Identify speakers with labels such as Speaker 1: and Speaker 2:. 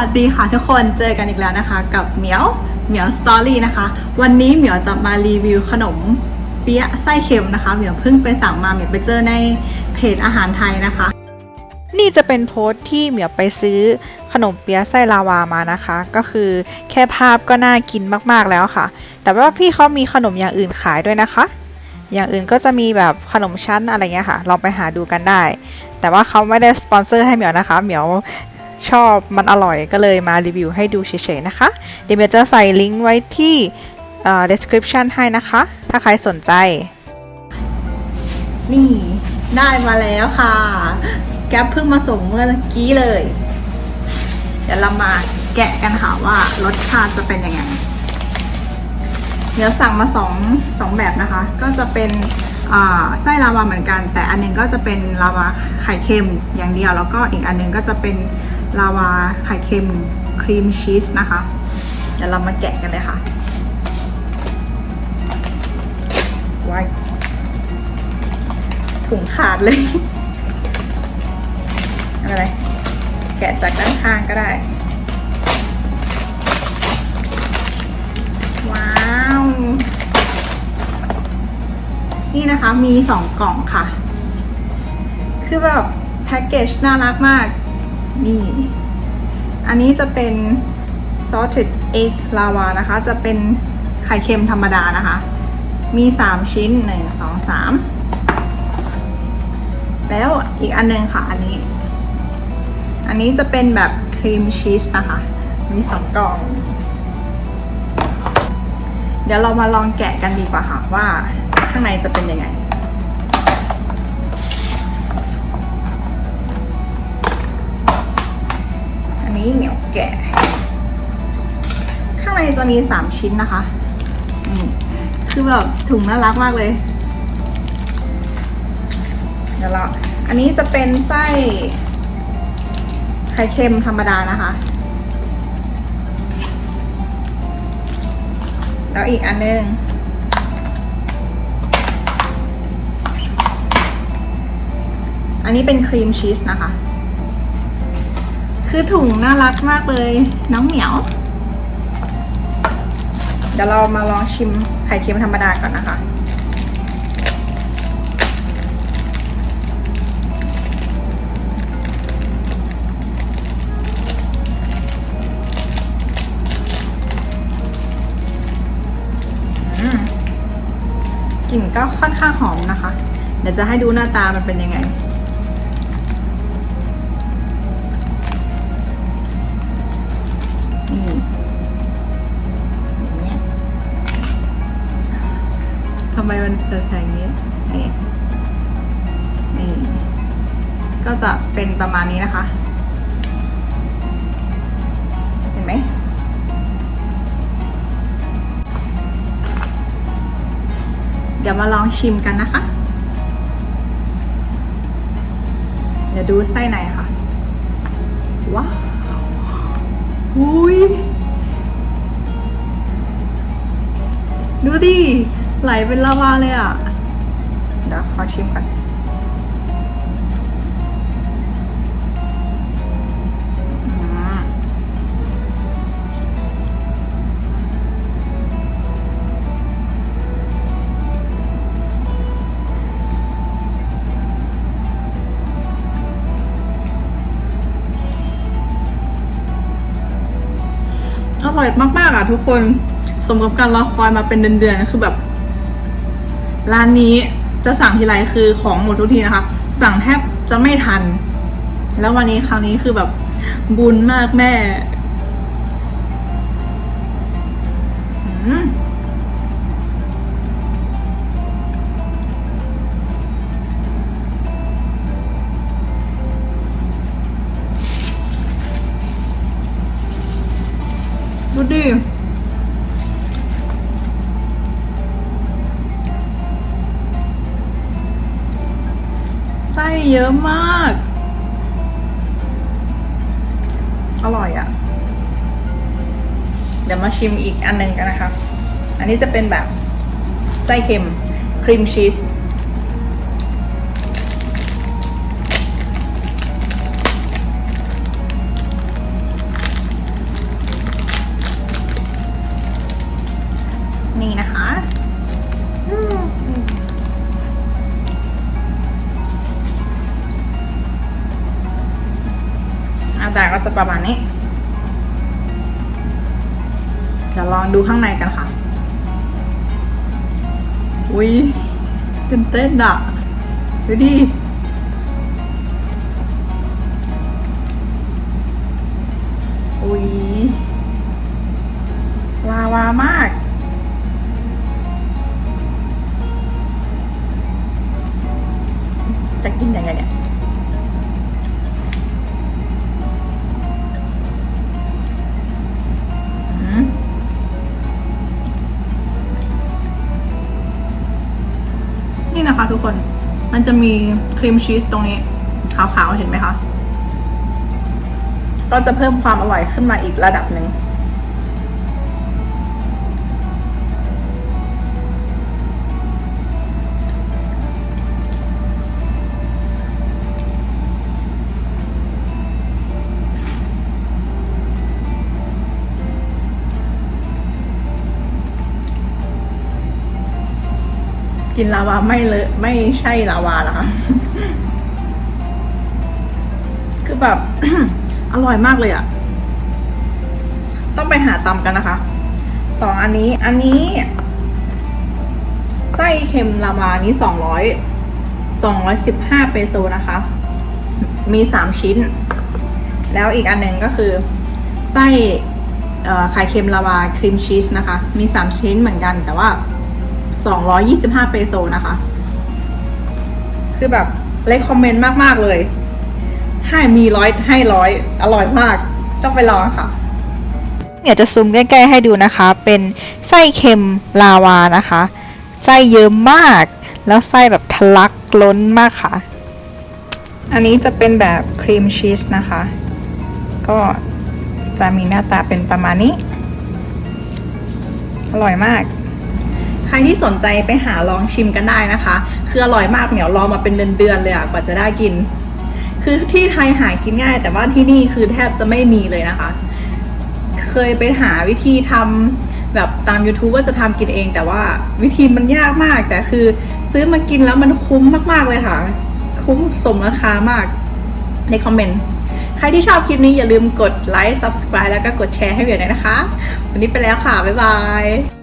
Speaker 1: วัสดีค่ะทุกคนเจอกันอีกแล้วนะคะ กับเหมียวเหมียวสตอรี่นะคะ วันนี้เหมียวจะมารีวิวขนมเปี๊ยะไส้เค็มนะคะเหมียวเพิ่งไปสั่งมาเหมียวไปเจอในเพจอาหารไทยนะคะ
Speaker 2: นี่จะเป็นโพสต์ที่เหมียวไปซื้อขนมเปี๊ยะไส้ลาวามานะคะ ก็คือแค่ภาพก็น่ากินมากๆแล้วค่ะ แต่ว่าพี่เขามีขนมอย่างอื่นขายด้วยนะคะ อย่างอื่นก็จะมีแบบขนมชั้นอะไรเงี้ยค่ะลองไปหาดูกันได้ แต่ว่าเขาไม่ได้สปอนเซอร์ให้เหมียวนะคะ เหมียว ชอบมันอร่อยก็เลยมารีวิวให้ดูเฉยๆนะคะ เดี๋ยวจะใส่ลิงก์ไว้ที่อ่อ description ให้นะคะ ถ้าใครสนใจ
Speaker 1: นี่ได้มาแล้วค่ะ แก๊ปเพิ่งมาส่งเมื่อกี้เลย เดี๋ยวเรามาแกะกันค่ะว่ารสชาติจะเป็นยังไง เดี๋ยวสั่งมาสองสองแบบนะคะ ก็จะเป็นอ่าไส้ลาวาเหมือนกัน แต่อันหนึงก็จะเป็นลาวาไข่เค็มอย่างเดียว แล้วก็อีกอันหนึงก็จะเป็น ลาวาไข่เค็มครีมชีสนะคะ เดี๋ยวเรามาแกะกันเลยค่ะว้ายถุงขาดเลยอะไรแกะจากด้านข้างก็ได้ ว้าว นี่นะคะมีสองกล่องค่ะ คือแบบแพ็กเกจน่ารักมาก นี่ อันนี้จะเป็น salted egg lava นะคะ จะเป็นไข่เค็มธรรมดานะคะ มีสามชิ้นหนึ่งสองสามแล้วอีกอันหนึงค่ะ อันนี้ อันนี้จะเป็นแบบครีมชีสนะคะ มีสองกล่อง เดี๋ยวเรามาลองแกะกันดีกว่าค่ะว่าข้างในจะเป็นยังไง แกะ ข้างในจะมีสามชิ้นนะคะคือแบบถุงน่ารักมากเลย เดี๋ยวเราอันนี้จะเป็นไส้ไข่เค็มธรรมดานะคะ แล้วอีกอันนึงอันนี้เป็นครีมชีสนะคะ คือถุงน่ารักมากเลย น้องเหมียว เดี๋ยวเรามาลองชิมไข่เค็มธรรมดาก่อนนะคะอืมกลิ่นก็ค่อนข้างหอมนะคะ เดี๋ยวจะให้ดูหน้าตามันเป็นยังไง มมันเปิดแสงอย่างนี้นี่นี่ก็จะเป็นประมาณนี้นะคะ เห็นไหมเดี๋ยวมาลองชิมกันนะคะ เดี๋ยวดูไส้ในค่ะ ว้าวอุ้ยดูดิ ไหลเป็นลาวาเลยอะ เดี๋ยวขอชิมก่อนอืมอร่อยมากๆอะทุกคน สมกับการรอคอยมาเป็นเดือนๆคือแบบ ร้านนี้จะสั่งทีไรคือของหมดทุกทีนะคะ สั่งแทบจะไม่ทัน แล้ววันนี้ครั้งนี้คือแบบบุญมากแม่ อืม ไส้เยอะมาก อร่อยอะ่ะ เดี๋ยวมาชิมอีกอันหนึ่งกันนะคะ อันนี้จะเป็นแบบไส้เค็มครีมชีส ตาก็จะประมาณนี้ เดี๋ยวลองดูข้างในกันค่ะ อุ้ยตื่นเต้นอะดูดิอุ้ย วาวามากจะกินยังไงเนี่ย นะคะทุกคน มันจะมีครีมชีสตรงนี้ขาวๆเห็นไหมคะ ก็จะเพิ่มความอร่อยขึ้นมาอีกระดับหนึ่ง กินลาวาไม่เลอะไม่ใช่ลาวาเหรอคะคือแบบ อร่อยมากเลยอะต้องไปหาตำกันนะคะสองอันนี้ อันนี้ ไส้เค็มลาวานี้สองร้อยสองร้อยสิบห้าเปโซนะคะ มีสามชิ้น แล้วอีกอันหนึ่งก็คือ ไส้ไข่เค็มลาวาครีมชีสนะคะ มีสามชิ้นเหมือนกันแต่ว่า 225 เปโซนะคะ คือแบบเลคคอมเมนต์มาก ๆ เลย ให้มีร้อยให้ร้อยอร่อยมาก ต้องไปลองค่ะ
Speaker 2: เดี๋ยวจะซูมใกล้ ๆ ให้ดูนะคะ เป็นไส้เค็มลาวานะคะ ไส้เยอะมาก แล้วไส้แบบทะลักล้นมากค่ะ
Speaker 1: อันนี้จะเป็นแบบครีมชีสนะคะ ก็จะมีหน้าตาเป็นประมาณนี้ อร่อยมาก ใครที่สนใจไปหาลองชิมกันได้นะคะ คืออร่อยมากเหนียวรอมาเป็นเดือนๆเลยอะกว่าจะได้กิน คือที่ไทยหากินง่าย แต่ว่าที่นี่คือแทบจะไม่มีเลยนะคะ เคยไปหาวิธีทำแบบตาม YouTube ว่าจะทำกินเอง แต่ว่าวิธีมันยากมาก แต่คือซื้อมากินแล้วมันคุ้มมากๆเลยค่ะ คุ้มสมราคามากในคอมเมนต์ใครที่ชอบคลิปนี้อย่าลืมกดไลค์ subscribe แล้วก็กดแชร์ให้เวียด้วยนะคะ วันนี้ไปแล้วค่ะ บ๊ายบาย